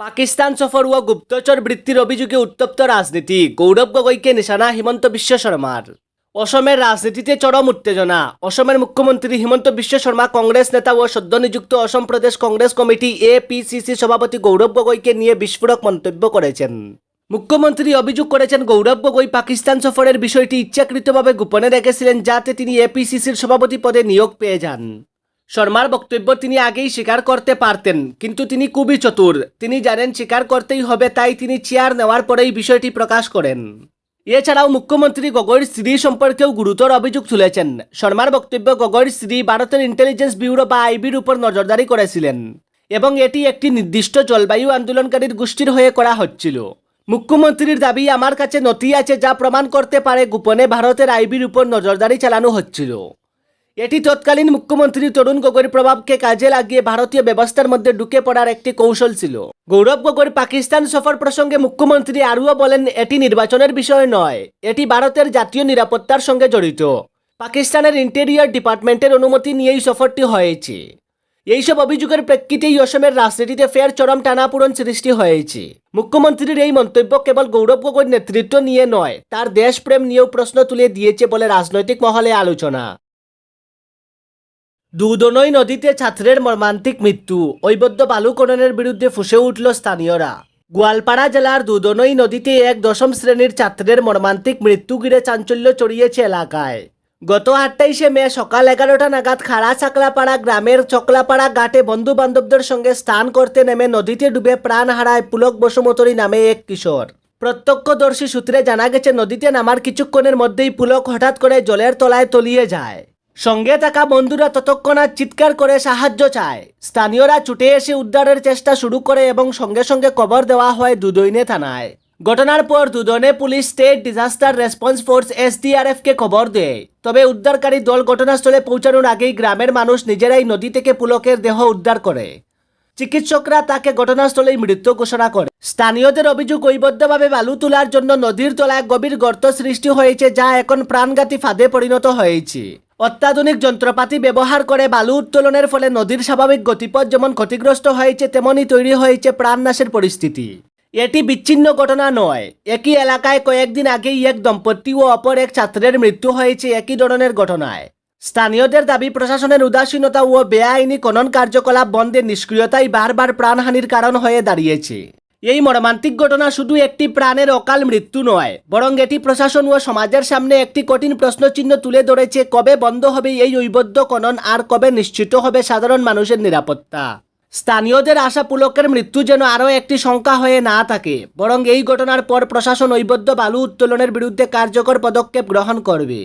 পাকিস্তান সফর ও গুপ্তচর বৃত্তির অভিযোগে উত্তপ্ত রাজনীতি। গৌরব গগৈকে নিশানা হিমন্ত বিশ্ব শর্মার। অসমের রাজনীতিতে চরম উত্তেজনা। অসমের মুখ্যমন্ত্রী হিমন্ত বিশ্ব শর্মা, কংগ্রেস নেতা ও সদ্য নিযুক্ত অসম প্রদেশ কংগ্রেস কমিটি এপিসিসি সভাপতি গৌরব গগৈকে নিয়ে বিস্ফোরক মন্তব্য করেছেন। মুখ্যমন্ত্রী অভিযোগ করেছেন, গৌরব গগৈ পাকিস্তান সফরের বিষয়টি ইচ্ছাকৃতভাবে গোপনে রেখেছিলেন যাতে তিনি এপিসিসির সভাপতি পদে নিয়োগ পেয়ে যান। শর্মার বক্তব্য তিনি আগেই স্বীকার করতে পারতেন, কিন্তু তিনি খুবই চতুর। তিনি জানেন স্বীকার করতেই হবে, তাই তিনি চেয়ার নেওয়ার পরেই বিষয়টি প্রকাশ করেন। এছাড়াও মুখ্যমন্ত্রী গগৈর স্ত্রী সম্পর্কেও গুরুতর অভিযোগ তুলেছেন। শর্মার বক্তব্য গগৈর স্ত্রী ভারতের ইন্টেলিজেন্স ব্যুরো বা আইবির উপর নজরদারি করেছিলেন এবং এটি একটি নির্দিষ্ট জলবায়ু আন্দোলনকারীর গোষ্ঠীর হয়ে করা হচ্ছিল। মুখ্যমন্ত্রীর দাবি, আমার কাছে নথি আছে যা প্রমাণ করতে পারে গোপনে ভারতের আইবির উপর নজরদারি চালানো হচ্ছিল। এটি তৎকালীন মুখ্যমন্ত্রী তরুণ গগৈর প্রভাবকে কাজে লাগিয়ে ভারতীয় ব্যবস্থার মধ্যে ঢুকে পড়ার একটি কৌশল ছিল। গৌরব গগৈর পাকিস্তান সফর প্রসঙ্গে মুখ্যমন্ত্রী আরও বলেন, এটি নির্বাচনের বিষয় নয়, এটি ভারতের জাতীয় নিরাপত্তার সঙ্গে জড়িত। পাকিস্তানের ইন্টেরিয়র ডিপার্টমেন্টের অনুমতি নিয়েই সফরটি হয়েছে। এইসব অভিযোগের প্রেক্ষিতেই অসমের রাজনীতিতে ফের চরম টানাপোড়ন সৃষ্টি হয়েছে। মুখ্যমন্ত্রীর এই মন্তব্য কেবল গৌরব গগৈর নেতৃত্ব নিয়ে নয়, তার দেশপ্রেম নিয়েও প্রশ্ন তুলে দিয়েছে বলে রাজনৈতিক মহলে আলোচনা। দুদনই নদীতে ছাত্রের মর্মান্তিক মৃত্যু। ঐবদ্য বালু খননের বিরুদ্ধে ফুসে উঠল স্থানীয়রা। গোয়ালপাড়া জেলার দুদনই নদীতে এক দশম শ্রেণির ছাত্রের মর্মান্তিক মৃত্যু ঘিরে চাঞ্চল্য ছড়িয়েছে এলাকায়। গত আটাইশে মে সকাল এগারোটা নাগাদ খাড়া চাকলাপাড়া গ্রামের চকলাপাড়া ঘাটে বন্ধু বান্ধবদের সঙ্গে স্নান করতে নেমে নদীতে ডুবে প্রাণ হারায় পুলক বসুমতরী নামে এক কিশোর। প্রত্যক্ষদর্শী সূত্রে জানা গেছে, নদীতে নামার কিছুক্ষণের মধ্যেই পুলক হঠাৎ করে জলের তলায় তলিয়ে যায়। সঙ্গে থাকা বন্ধুরা ততক্ষণাৎ চিৎকার করে সাহায্য চায়। স্থানীয়রা ছুটে এসে উদ্ধারের চেষ্টা শুরু করে এবং সঙ্গে সঙ্গে কবর দেওয়া হয় দুদইনে থানায়। ঘটনার পর দুদনে police, state disaster response force SDRF কে খবর দেয়। তবে উদ্ধারকারী দল ঘটনাস্থলে পৌঁছানোর আগেই গ্রামের মানুষ নিজেরাই নদী থেকে পুলকের দেহ উদ্ধার করে। চিকিৎসকরা তাকে ঘটনাস্থলেই মৃত্যু ঘোষণা করে। স্থানীয়দের অভিযোগ ঐবদ্ধভাবে বালু তোলার জন্য নদীর তলায় গভীর গর্ত সৃষ্টি হয়েছে যা এখন প্রাণঘাতী ফাঁদে পরিণত হয়েছে। অত্যাধুনিক যন্ত্রপাতি ব্যবহার করে বালু উত্তোলনের ফলে নদীর স্বাভাবিক গতিপথ যেমন ক্ষতিগ্রস্ত হয়েছে তেমনই তৈরি হয়েছে প্রাণনাশের পরিস্থিতি এটি বিচ্ছিন্ন ঘটনা নয়। একই এলাকায় কয়েকদিন আগেই এক দম্পতি ও অপর এক ছাত্রের মৃত্যু হয়েছে একই ধরনের ঘটনায়। স্থানীয়দের দাবি, প্রশাসনের উদাসীনতা ও বেআইনি খনন কার্যকলাপ বন্ধের নিষ্ক্রিয়তাই বারবার প্রাণহানির কারণ হয়ে দাঁড়িয়েছে। এই মর্মান্তিক ঘটনা শুধু একটি প্রাণের অকাল মৃত্যু নয়, বরং এটি প্রশাসন ও সমাজের সামনে একটি কঠিন প্রশ্নচিহ্ন তুলে ধরেছে কবে বন্ধ হবে এই ঐবদ্ধ খনন আর কবে নিশ্চিত হবে সাধারণ মানুষের নিরাপত্তা। স্থানীয়দের আশা পুলকের মৃত্যু যেন আরও একটি শঙ্কা হয়ে না থাকে, বরং এই ঘটনার পর প্রশাসন ঐবদ্ধ বালু উত্তোলনের বিরুদ্ধে কার্যকর পদক্ষেপ গ্রহণ করবে।